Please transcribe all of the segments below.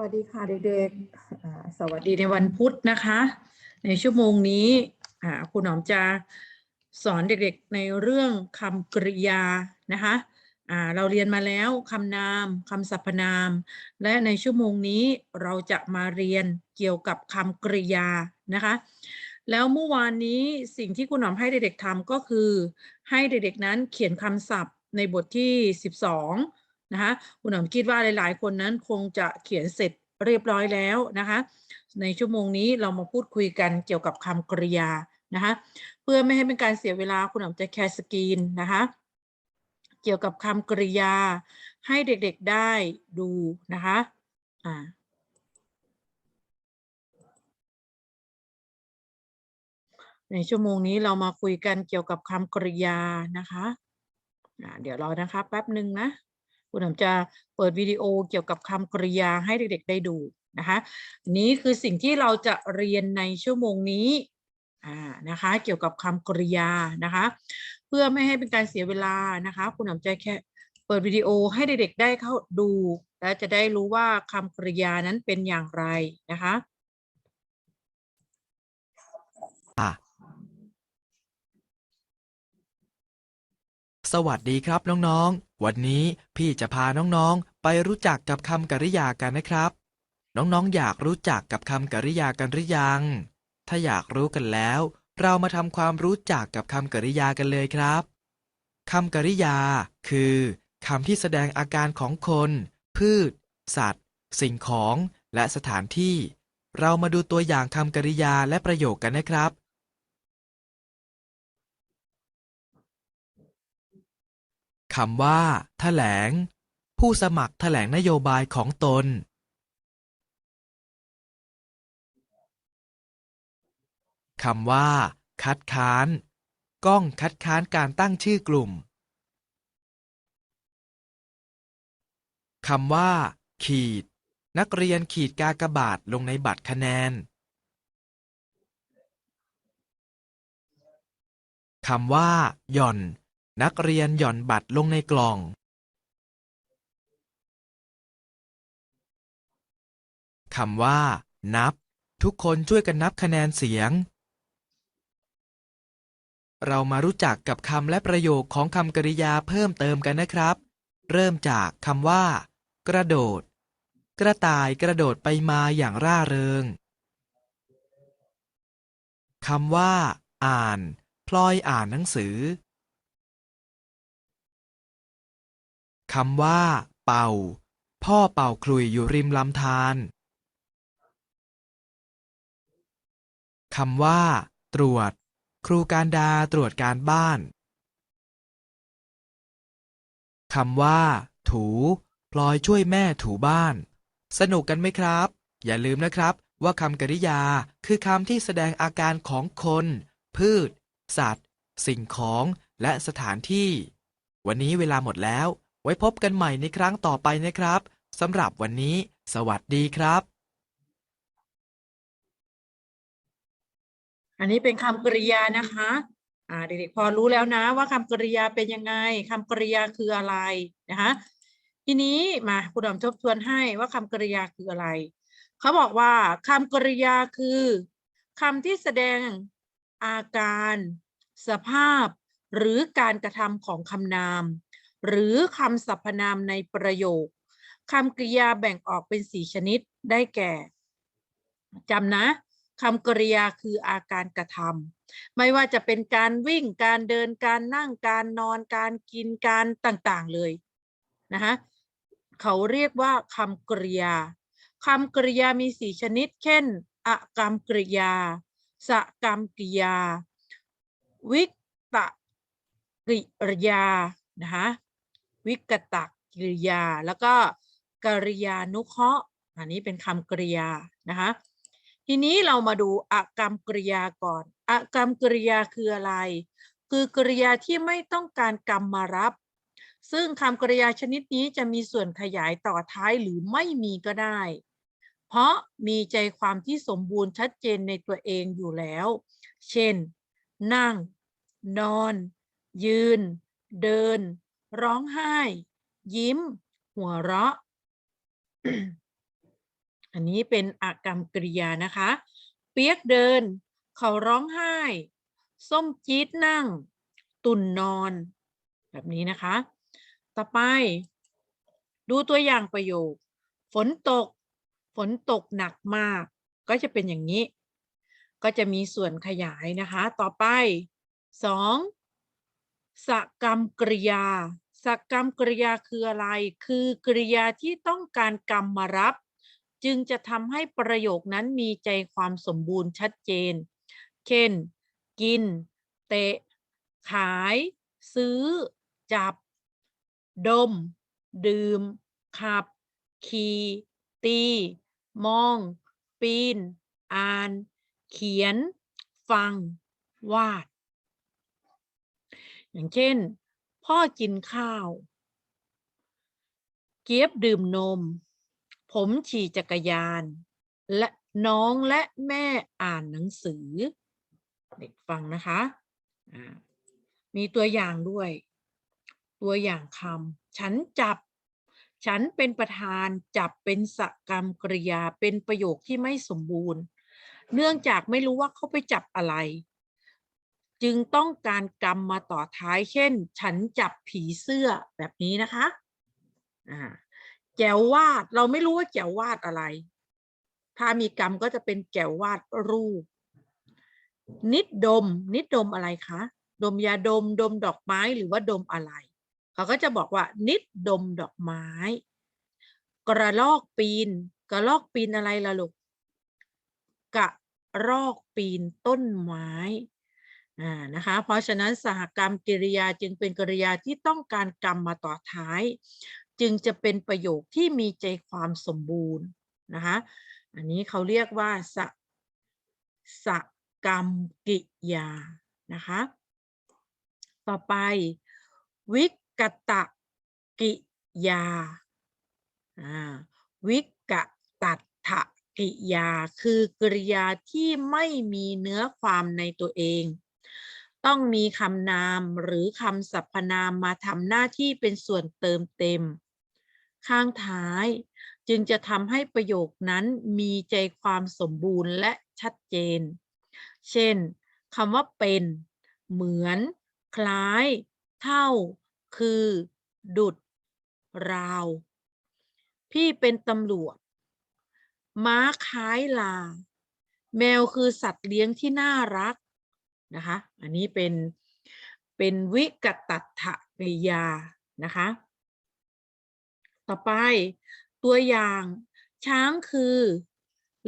วัสดีค่ะเด็กๆ สวัสดีในวันพุธนะคะ ในชั่วโมงนี้คุณหนอมจะสอนเด็กๆในเรื่องคำกริยานะคะเราเรียนมาแล้วคำนามคำสรรพนาม และในชั่วโมงนี้เราจะมาเรียนเกี่ยวกับคำกริยานะคะ แล้วเมื่อวานนี้สิ่งที่คุณหนอมให้เด็กๆทำก็คือ ให้เด็กๆนั้นเขียนคำศัพท์ในบทที่ 12 นะคะคุณหนอมคิดว่าหลายๆ คนนั้นคงจะเขียนเสร็จเรียบร้อยแล้วนะคะในชั่วโมงนี้เรามาพูดคุยกันเกี่ยวกับคำกริยานะคะเพื่อไม่ให้เป็นการเสียเวลาคุณหนอมจะแคสกรีนนะคะเกี่ยวกับคำกริยาให้เด็กๆได้ดูนะคะอ่าในชั่วโมงนี้เรามาคุยกันเกี่ยวกับคำกริยานะคะ เดี๋ยวรอนะคะแป๊บหนึ่งนะ คุณหนอมจะเปิดวิดีโอเกี่ยวกับคำกริยาให้เด็กๆได้ดูนะคะนี้คือสิ่งที่เราจะเรียนในชั่วโมงนี้อ่านะคะ เกี่ยวกับคำกริยานะคะ เพื่อไม่ให้เป็นการเสียเวลานะคะ คุณหนอมจะแค่เปิดวิดีโอให้เด็กๆได้เข้าดู และจะได้รู้ว่าคำกริยานั้นเป็นอย่างไรนะคะ สวัสดีครับน้องๆ วันนี้พี่จะพาน้องๆ ไปรู้จักกับคำกริยากันนะครับ น้องๆ อยากรู้จักกับคำกริยากันหรือยัง ถ้าอยากรู้กันแล้ว เรามาทำความรู้จักกับคำกริยากันเลยครับคำกริยา คือคำที่แสดงอาการของคน พืช สัตว์ สิ่งของ และสถานที่ เรามาดูตัวอย่างคำกริยาและประโยคกันนะครับ คำว่า แถลง ผู้สมัครแถลงนโยบายของตนคำว่า คัดค้าน ก้องคัดค้านการตั้งชื่อกลุ่มคำว่า ขีด นักเรียนขีดกากบาทลงในบัตรคะแนนคำว่า หย่อน นักเรียนหย่อนบัตรลงในกล่องคำว่า นับ ทุกคนช่วยกันนับคะแนนเสียง เรามารู้จักกับคำและประโยคของคำกริยาเพิ่มเติมกันนะครับ เริ่มจากคำว่า กระโดด กระต่ายกระโดดไปมาอย่างร่าเริงคำว่า อ่าน พลอยอ่านหนังสือ คำว่า เป่า พ่อเป่าขลุ่ยอยู่ริมลำธารคำว่า ตรวจ ครูการดาตรวจการบ้านคำว่า ถูพลอยช่วยแม่ถูบ้าน สนุกกันไหมครับ อย่าลืมนะครับว่าคำกริยาคือคำที่แสดงอาการของคน พืช สัตว์ สิ่งของ และสถานที่ วันนี้เวลาหมดแล้ว ไว้พบกันใหม่ในครั้งต่อไปนะครับสำหรับวันนี้ สวัสดีครับ อันนี้เป็นคำกริยานะคะอ่าเด็กๆพอรู้แล้วนะว่าคำกริยาเป็นยังไงคำกริยาคืออะไรนะคะทีนี้มาคุณดอมทบทวนให้ว่าคำกริยาคืออะไร เขาบอกว่าคำกริยาคือคำที่แสดงอาการ สภาพ หรือการกระทำของคำนาม หรือคำสรรพนามในประโยคคำกริยาแบ่งออกเป็นสี่ชนิดได้แก่จำนะคำกริยาคืออาการกระทำไม่ว่าจะเป็นการวิ่งการเดินการนั่งการนอนการกินการต่างๆเลยนะคะเขาเรียกว่าคำกริยาคำกริยามีสี่ชนิด เช่นอกรรมกริยาสกรรมกริยา วิกตกริยานะคะ วิกตกริยา แล้วก็กริยานุเคราะห์อันนี้เป็นคำกริยานะคะทีนี้เรามาดูอกรรมกริยาก่อนอกรรมกริยาคืออะไร คือกริยาที่ไม่ต้องการกรรมมารับ ซึ่งคำกริยาชนิดนี้จะมีส่วนขยายต่อท้ายหรือไม่มีก็ได้ เพราะมีใจความที่สมบูรณ์ชัดเจนในตัวเองอยู่แล้ว เช่น นั่ง นอน ยืน เดิน ร้องไห้ ยิ้ม หัวเราะ อันนี้เป็นอากรรมกริยานะคะ เปียกเดิน เขาร้องไห้ ส้มจี๊ดนั่ง ตุ่นนอน แบบนี้นะคะ ต่อไป ดูตัวอย่างประโยค ฝนตก ฝนตกหนักมาก ก็จะเป็นอย่างนี้ ก็จะมีส่วนขยายนะคะ ต่อไปสอง สกรรมกริยาสกรรมกริยาคืออะไร คือกริยาที่ต้องการกรรมมารับ จึงจะทำให้ประโยคนั้นมีใจความสมบูรณ์ชัดเจน เช่น กิน เตะ ขาย ซื้อ จับ ดม ดื่ม ขับ ขี่ ตี มอง ปีน อ่าน เขียน ฟัง วาด อย่างเช่น พ่อกินข้าว เกียบดื่มนม ผมขี่จักรยาน และน้องและแม่อ่านหนังสือ เด็กฟังนะคะมีตัวอย่างด้วย ตัวอย่างคำฉันจับ ฉันเป็นประธานจับเป็นสกรรมกริยาเป็นประโยคที่ไม่สมบูรณ์ เนื่องจากไม่รู้ว่าเขาไปจับอะไร จึงต้องการกรรมมาต่อท้าย เช่น ฉันจับผีเสื้อแบบนี้นะคะอ่าแจววาดเราไม่รู้ว่าแจววาดอะไร ถ้ามีกรรมก็จะเป็นแจววาดรูป นิดดม นิดดมอะไรคะ ดมยาดมดมดอกไม้หรือว่าดมอะไรเขาก็จะบอกว่า นิดดมดอกไม้ กระลอกปีน กระลอกปีนอะไรล่ะลูกกระรอกปีนต้นไม้ อ่านะคะเพราะฉะนั้นสหกรรมกริยาจึงเป็นกริยาที่ต้องการกรรมมาต่อท้าย จึงจะเป็นประโยคที่มีใจความสมบูรณ์นะคะอันนี้เขาเรียกว่าสสกรรมกิยานะคะต่อไปวิกตะกิยาอ่าวิกตัตถกิยา คือกริยาที่ไม่มีเนื้อความในตัวเอง ต้องมีคำนามหรือคำสรรพนามมาทำหน้าที่เป็นส่วนเติมเต็ม ข้างท้าย จึงจะทำให้ประโยคนั้นมีใจความสมบูรณ์และชัดเจน เช่นคำว่าเป็น เหมือน คล้าย เท่า คือ ดุด ราว พี่เป็นตำรวจ ม้าคล้ายลา แมวคือสัตว์เลี้ยงที่น่ารัก นะคะ อันนี้เป็นเป็นวิกตัตถกริยานะคะ ต่อไปตัวอย่างช้างคือ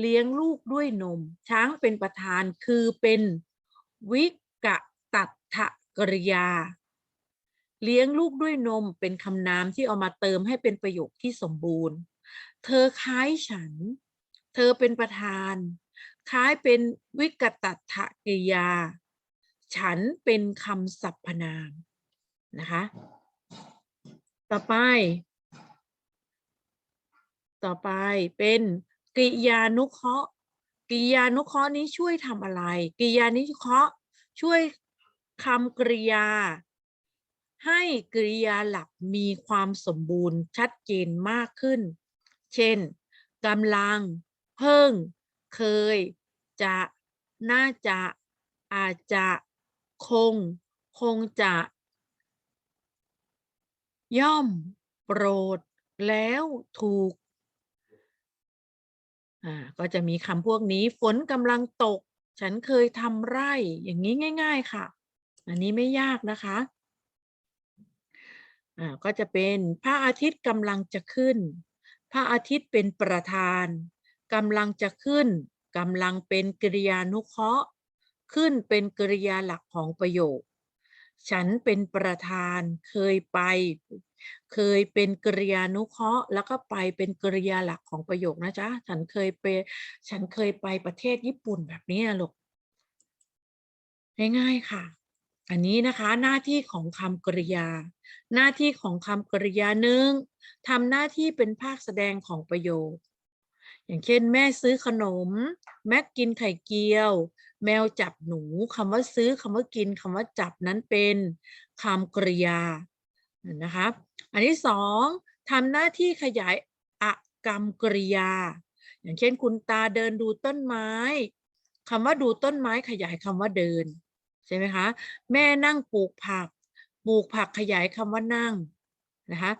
เลี้ยงลูกด้วยนม ช้างเป็นประธานคือเป็นวิกตัตถกริยา เลี้ยงลูกด้วยนมเป็นคำนามที่เอามาเติมให้เป็นประโยคที่สมบูรณ์ เธอคล้ายฉัน เธอเป็นประธาน คล้ายเป็นวิกตัตถกริยา ฉันเป็นคำสรรพนามนะคะ ต่อไป ต่อไปเป็นกริยานุเคราะห์กริยานุเคราะห์นี้ช่วยทำอะไรกริยานุเคราะห์ช่วยคำกริยา ให้กริยาหลักมีความสมบูรณ์ชัดเจนมากขึ้น เช่นกำลัง เพิ่ง เคย จะ น่าจะ อาจจะ คง คงจะ ย่อม โปรด แล้วถูก อ่า ก็จะมีคำพวกนี้ ฝนกำลังตก ฉันเคยทำไร่ อย่างนี้ง่าย ๆ ค่ะ อันนี้ไม่ยากนะคะ อ่า ก็จะเป็นพระอาทิตย์กำลังจะขึ้น พระอาทิตย์เป็นประธานกำลังจะขึ้นกำลังเป็นกริยานุเคราะห์ ขึ้นเป็นกริยาหลักของประโยค ฉันเป็นประธานเคยไป เคยเป็นกริยานุเคราะห์ แล้วก็ไปเป็นกริยาหลักของประโยคนะจ๊ะ ฉันเคยไป ฉันเคยไปประเทศญี่ปุ่นแบบนี้ลูกง่ายๆค่ะ อันนี้นะคะหน้าที่ของคำกริยา หน้าที่ของคำกริยาหนึ่งทำหน้าที่เป็นภาคแสดงของประโยค อย่างเช่น แม่ซื้อขนม แม็กกินไข่เจียว แมวจับหนูคำว่าซื้อคำว่ากินคำว่าจับนั้นเป็นคำกริยานะคะอันที่สองทำหน้าที่ขยายอะกรรมกริยา อย่างเช่นคุณตาเดินดูต้นไม้คำว่าดูต้นไม้ขยายคำว่าเดินใช่ไหมคะแม่นั่งปลูกผัก ปลูกผักขยายคำว่านั่งนะคะ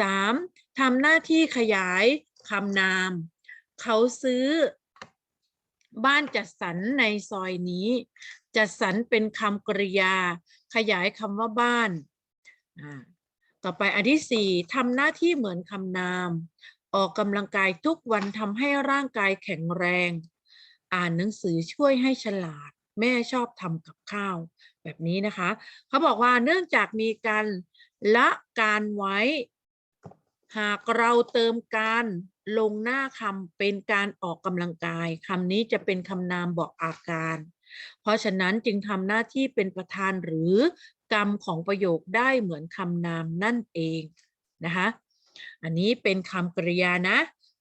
สามทำหน้าที่ขยายคำนาม เขาซื้อ บ้านจัดสรรในซอยนี้ จัดสรรเป็นคำกริยา ขยายคำว่าบ้าน ต่อไปอันที่สี่ทำหน้าที่เหมือนคำนาม ออกกำลังกายทุกวันทำให้ร่างกายแข็งแรง อ่านหนังสือช่วยให้ฉลาด แม่ชอบทำกับข้าว แบบนี้นะคะ เขาบอกว่าเนื่องจากมีการละการไว้ หากเราเติมการ ลงหน้าคำเป็นการออกกำลังกายคำนี้จะเป็นคำนามบอกอาการ เพราะฉะนั้นจึงทำหน้าที่เป็นประธานหรือกรรมของประโยคได้เหมือนคำนามนั่นเองนะคะอันนี้เป็นคำกริยานะ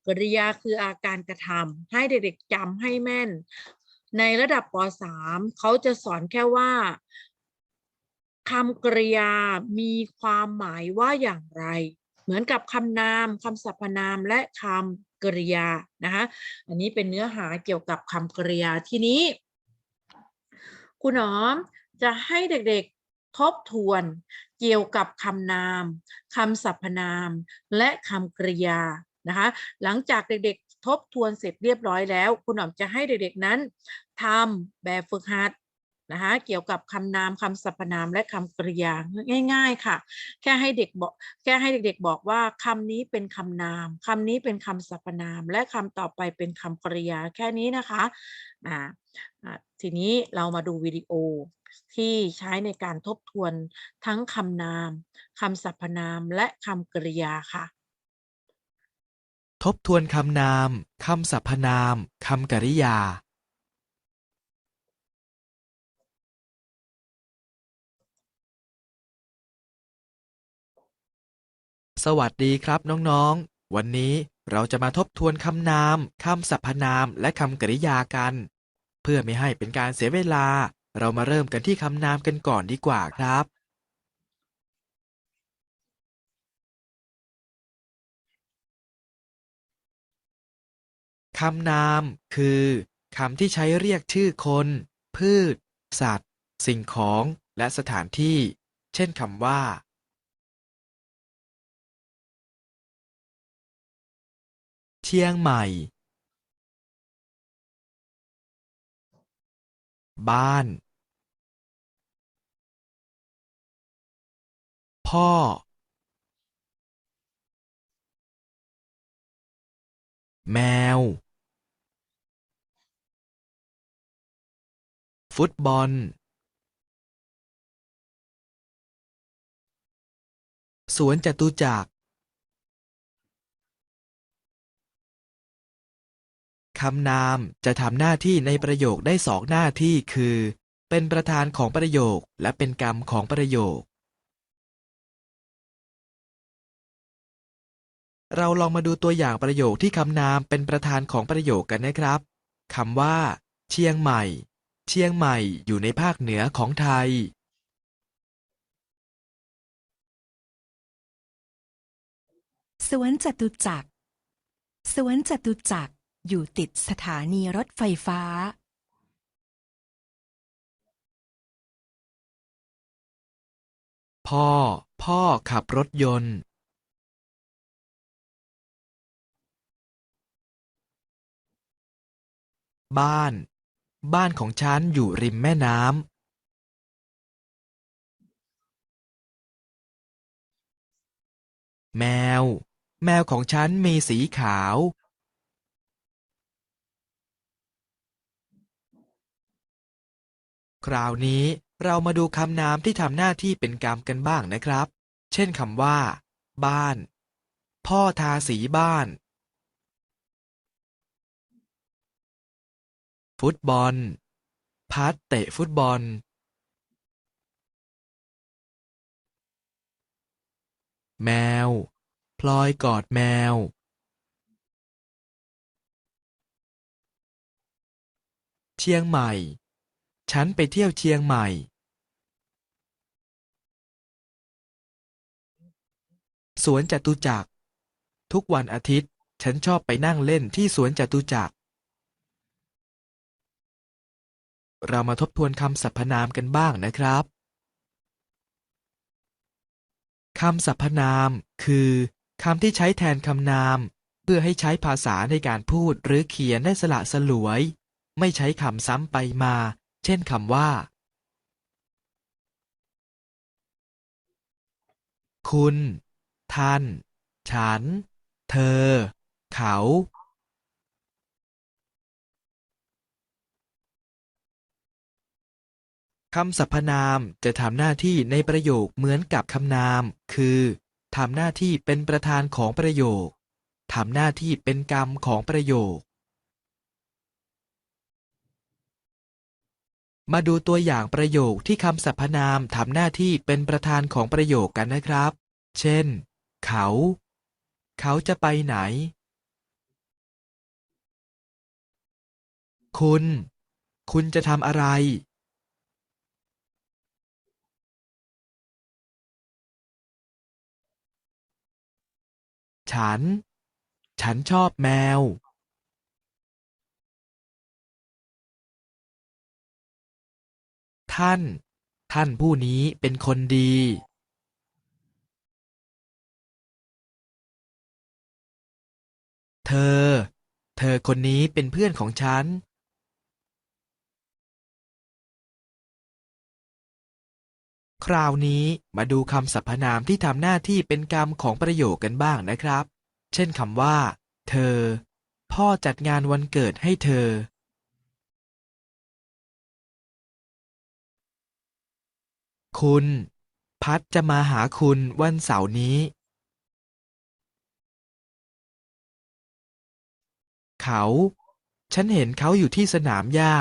กริยาคืออาการกระทำให้เด็กๆจำให้แม่น ในระดับป .3 เขาจะสอนแค่ว่าคำกริยามีความหมายว่าอย่างไร เหมือนกับคำนามคำสรรพนามและคำกริยานะคะอันนี้เป็นเนื้อหาเกี่ยวกับคำกริยาที่นี้คุณหนอมจะให้เด็กๆทบทวนเกี่ยวกับคำนามคำสรรพนาม และคำกริยานะคะหลังจากเด็กๆทบทวนเสร็จเรียบร้อยแล้ว คุณหนอมจะให้เด็กๆนั้นทำแบบฝึกหัด นะคะเกี่ยวกับคำนามคำสรรพนามและคำกริยาง่าย ๆค่ะ แค่ให้เด็กบอกแค่ให้เด็กๆบอกว่าคำนี้เป็นคำนามคำนี้เป็นคำสรรพนาม และคำต่อไปเป็นคำกริยาแค่นี้นะคะอ่าทีนี้เรามาดูวิดีโอที่ใช้ในการทบทวนทั้งคำนามคำสรรพนามและคำกริยาค่ะ ทบทวนคำนามคำสรรพนามคำกริยา สวัสดีครับน้องๆ วันนี้เราจะมาทบทวนคำนาม คำสรรพนาม และคำกริยากัน เพื่อไม่ให้เป็นการเสียเวลา เรามาเริ่มกันที่คำนามกันก่อนดีกว่าครับ คำนาม คือคำที่ใช้เรียกชื่อคน พืช สัตว์ สิ่งของ และสถานที่ เช่นคำว่า เชียงใหม่ บ้าน พ่อ แมว ฟุตบอล สวนจตุจักร คำนามจะทำหน้าที่ในประโยคได้สองหน้าที่คือ เป็นประธานของประโยคและเป็นกรรมของประโยค เราลองมาดูตัวอย่างประโยคที่คำนามเป็นประธานของประโยคกันนะครับคำว่า เชียงใหม่ เชียงใหม่อยู่ในภาคเหนือของไทยสวนจตุจักร สวนจตุจักร อยู่ติดสถานีรถไฟฟ้าพ่อ พ่อขับรถยนต์ บ้าน บ้านของฉันอยู่ริมแม่น้ำ แมว แมวของฉันมีสีขาว คราวนี้เรามาดูคำนามที่ทำหน้าที่เป็นกรรมกันบ้างนะครับ เช่นคำว่า บ้าน พ่อทาสีบ้าน ฟุตบอล พัดเตะฟุตบอล แมว พลอยกอดแมว เชียงใหม่ ฉันไปเที่ยวเชียงใหม่สวนจตุจักร ทุกวันอาทิตย์ ฉันชอบไปนั่งเล่นที่สวนจตุจักร เรามาทบทวนคำสรรพนามกันบ้างนะครับ คำสรรพนาม คือคำที่ใช้แทนคำนาม เพื่อให้ใช้ภาษาในการพูดหรือเขียนได้สละสลวย ไม่ใช้คำซ้ำไปมา เช่นคำว่า คุณ ท่าน ฉัน เธอ เขา คำสรรพนามจะทำหน้าที่ในประโยคเหมือนกับคำนาม คือทำหน้าที่เป็นประธานของประโยคทำหน้าที่เป็นกรรมของประโยค มาดูตัวอย่างประโยคที่คำสรรพนามทำหน้าที่เป็นประธานของประโยคกันนะครับ เช่น เขา เขาจะไปไหน คุณ คุณจะทำอะไร ฉัน ฉันชอบแมว ท่าน ท่านผู้นี้เป็นคนดีเธอ เธอคนนี้เป็นเพื่อนของฉัน คราวนี้มาดูคำสรรพนามที่ทำหน้าที่เป็นกรรมของประโยคกันบ้างนะครับ เช่นคำว่า เธอ พ่อจัดงานวันเกิดให้เธอ คุณ พัดจะมาหาคุณวันเสาร์นี้ เขา ฉันเห็นเขาอยู่ที่สนามหญ้า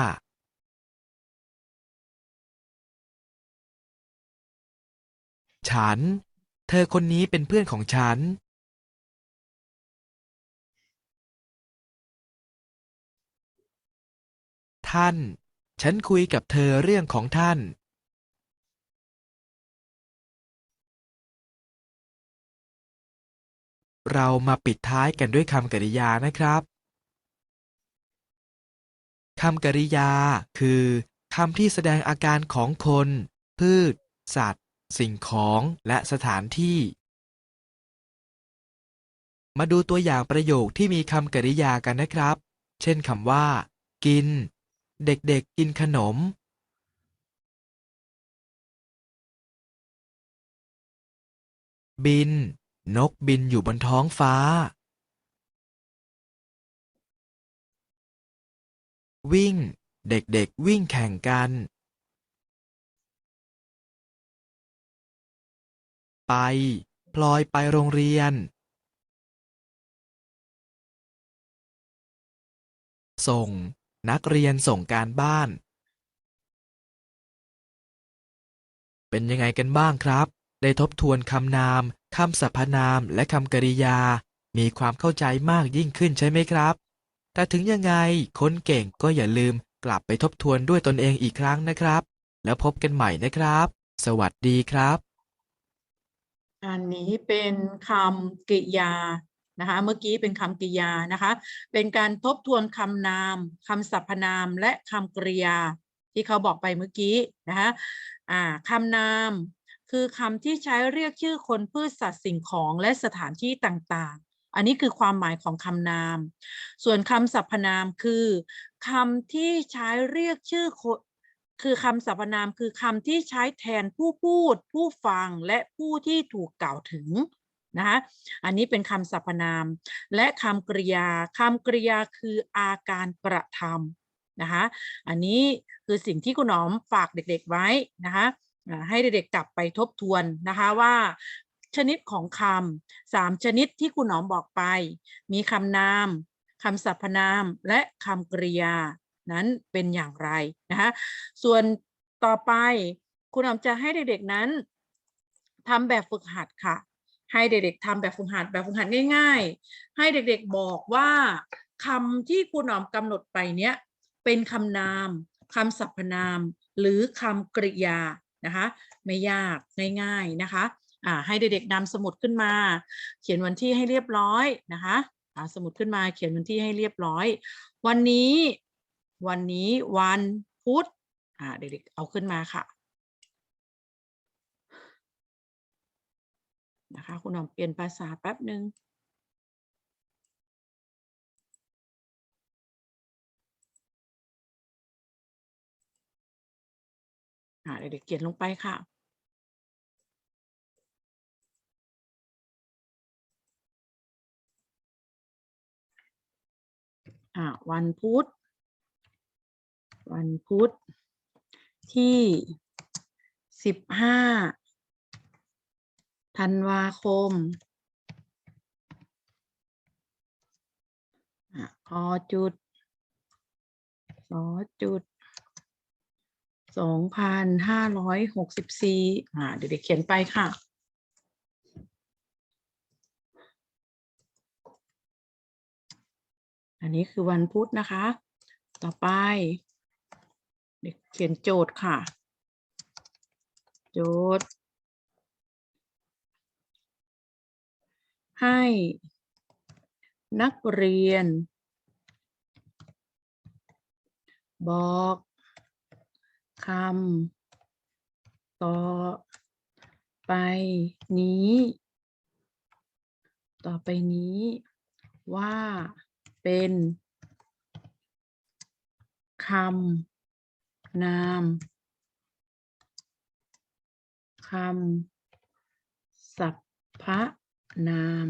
ฉัน เธอคนนี้เป็นเพื่อนของฉัน ท่าน ฉันคุยกับเธอเรื่องของท่าน เรามาปิดท้ายกันด้วยคำกริยานะครับคำกริยา คือคำที่แสดงอาการของคน พืช สัตว์ สิ่งของและสถานที่ มาดูตัวอย่างประโยคที่มีคำกริยากันนะครับ เช่นคำว่า กิน เด็กๆกินขนม บิน นกบินอยู่บนท้องฟ้า วิ่ง เด็กๆวิ่งแข่งกัน ไป พลอยไปโรงเรียน ส่ง นักเรียนส่งการบ้าน เป็นยังไงกันบ้างครับ ได้ทบทวนคำนาม คำสรรพนามและคำกริยา มีความเข้าใจมากยิ่งขึ้นใช่ไหมครับ แต่ถึงยังไงคนเก่งก็อย่าลืมกลับไปทบทวนด้วยตนเองอีกครั้งนะครับ แล้วพบกันใหม่นะครับ สวัสดีครับ อันนี้เป็นคำกริยานะคะ เมื่อกี้เป็นคำกริยานะคะ เป็นการทบทวนคำนามคำสรรพนามและคำกริยาที่เขาบอกไปเมื่อกี้นะคะอ่าคำนาม คือคำที่ใช้เรียกชื่อคนพืชสัตว์สิ่งของและสถานที่ต่างๆ อันนี้คือความหมายของคำนาม ส่วนคำสรรพนามคือคำที่ใช้เรียกชื่อคคือคำสรรพนามคือคำที่ใช้แทนผู้พูด ผู้ฟังและผู้ที่ถูกกล่าวถึงนะคะอันนี้เป็นคำสรรพนาม และคำกริยาคำกริยาคืออาการกระทำนะคะอันนี้คือสิ่งที่คุณหนอมฝากเด็กๆไว้นะคะ ให้เด็กๆกลับไปทบทวนนะคะว่าชนิดของคำสามชนิดที่คุณหนอมบอกไป มีคำนามคำสรรพนามและคำกริยานั้นเป็นอย่างไรนะคะส่วนต่อไปคุณหนอมจะให้เด็กๆนั้นทำแบบฝึกหัดค่ะ ให้เด็กๆทำแบบฝึกหัดแบบฝึกหัดง่าย ๆ ให้เด็กๆบอกว่าคำที่คุณหนอมกำหนดไปเนี้ยเป็นคำนามคำสรรพนาม หรือคำกริยา นะคะ ไม่ยากง่ายๆนะคะอ่าให้เด็กๆนำสมุดขึ้นมา เขียนวันที่ให้เรียบร้อยนะคะเอาสมุดขึ้นมาเขียนวันที่ให้เรียบร้อย วันนี้ วันนี้วันพุธอ่าเด็กๆเอาขึ้นมาค่ะนะคะคุณหอมเปลี่ยนภาษาแป๊บหนึ่ง อ่าเด็กๆเขียนลงไปค่ะ อ่าวันพุธ วันพุธที่สิบห้าธันวาคมอะอจุดสอจุด สองพันห้าร้อยหกสิบสี่อ่า เดี๋ยวเด็กเขียนไปค่ะ อันนี้คือวันพุธนะคะ ต่อไป เด็กเขียนโจทย์ค่ะ โจทย์ ให้นักเรียน บอก คำต่อไปนี้ ต่อไปนี้ ว่าเป็นคำนามคำสัพพนาม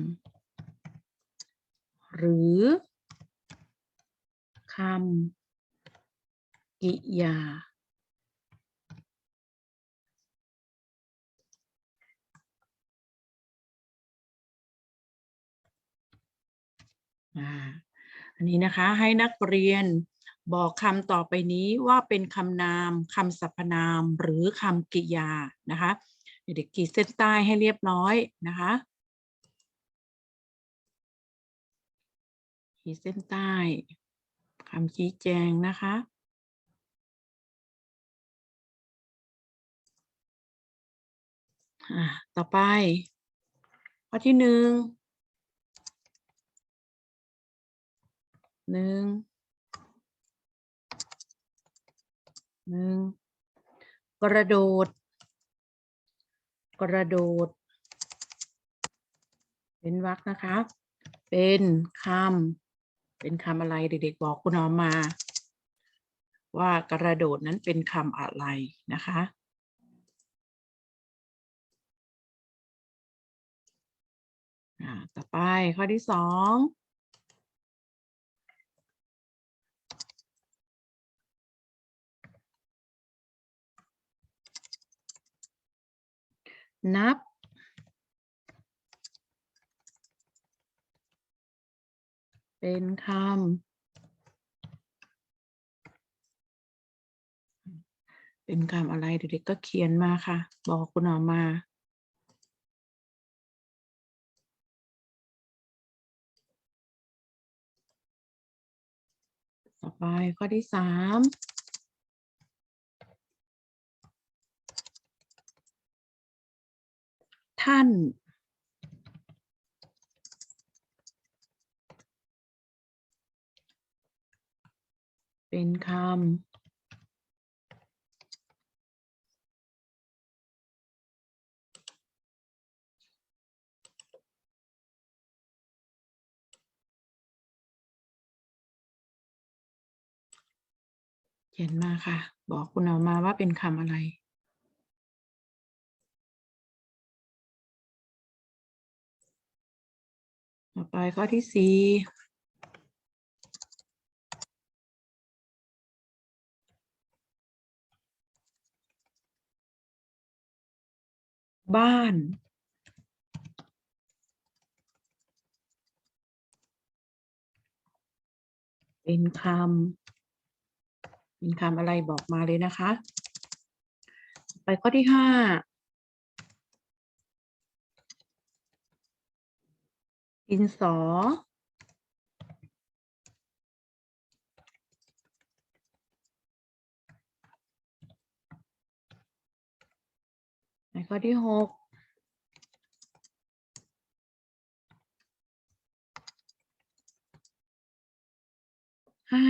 หรือคำกริยา อันนี้นะคะให้นักเรียนบอกคำต่อไปนี้ว่าเป็นคำนามคำสรรพนามหรือคำกริยานะคะเด็กๆขีดเส้นใต้ให้เรียบร้อยนะคะขีดเส้นใต้คำชี้แจงนะคะอ่าต่อไปข้อที่หนึ่ง หนึ่งหนึ่งกระโดด กระโดด เป็นวรรคนะคะ เป็นคำเป็นคำอะไรเด็กๆบอกคุณออมมา ว่ากระโดดนั้นเป็นคำอะไรนะคะอ่าต่อไปข้อที่สอง นับ เป็นคำ เป็นคำอะไรเด็กๆก็เขียนมาค่ะ บอกคุณออกมาต่อไปข้อที่สาม ท่าน เป็นคำเขียนมาค่ะ บอกคุณเอามาว่าเป็นคำอะไร ต่อไปข้อที่สี่บ้าน เป็นคำเป็นคำอะไรบอกมาเลยนะคะ ไปข้อที่ห้า อินสอ ข้อที่หกให้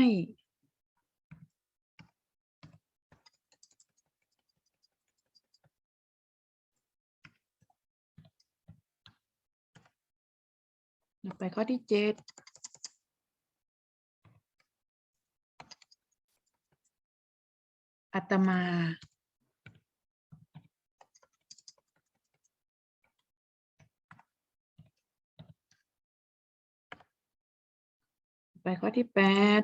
ไปข้อที่เจ็ดอัตมา ไปข้อที่แปด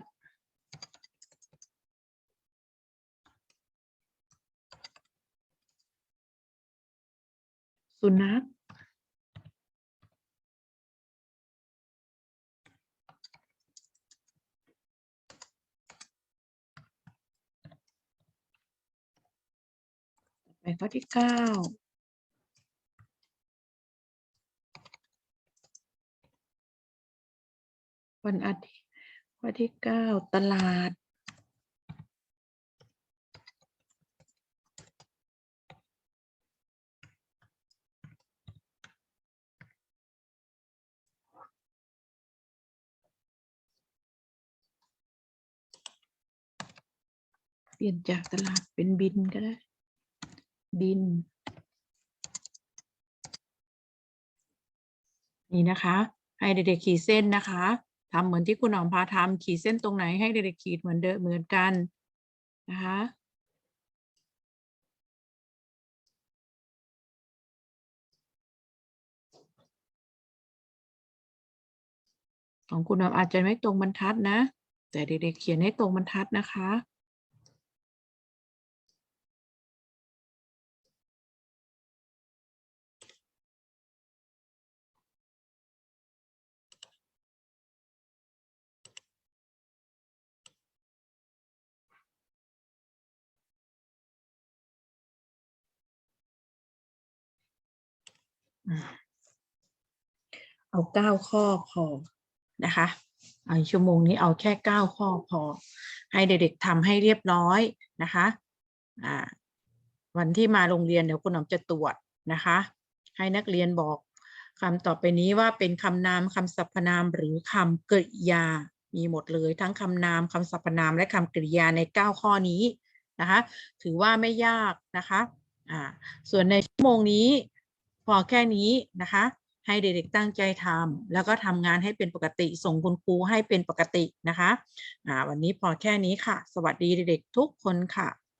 สุนัข ข้อที่เก้าวันอาทิตย์ข้อที่เก้าตลาด เปลี่ยนจากตลาดเป็นบินก็ได้ บิน นี่นะคะ ให้เด็กๆขีดเส้นนะคะทำเหมือนที่คุณหนอมพาทำขีดเส้นตรงไหนให้เด็กๆขีดเหมือนเดิมเหมือนกันนะคะของคุณหนอมอาจจะไม่ตรงบรรทัดนะ แต่เด็กๆเขียนให้ตรงบรรทัดนะคะ เอาเก้าข้อพอนะคะเอาชั่วโมงนี้เอาแค่เก้าข้อพอ ให้เด็กๆทำให้เรียบร้อยนะคะอ่าวันที่มาโรงเรียนเดี๋ยวคุณหนอมจะตรวจนะคะ ให้นักเรียนบอกคำต่อไปนี้ว่าเป็นคำนามคำสรรพนามหรือคำกริยา มีหมดเลยทั้งคำนามคำสรรพนามและคำกริยาในเก้าข้อนี้นะคะ ถือว่าไม่ยากนะคะอ่าส่วนในชั่วโมงนี้ พอแค่นี้นะคะ ให้เด็กๆตั้งใจทำแล้วก็ทำงานให้เป็นปกติ ส่งคุณครูให้เป็นปกตินะคะวันนี้พอแค่นี้ค่ะ สวัสดีเด็กๆทุกคนค่ะ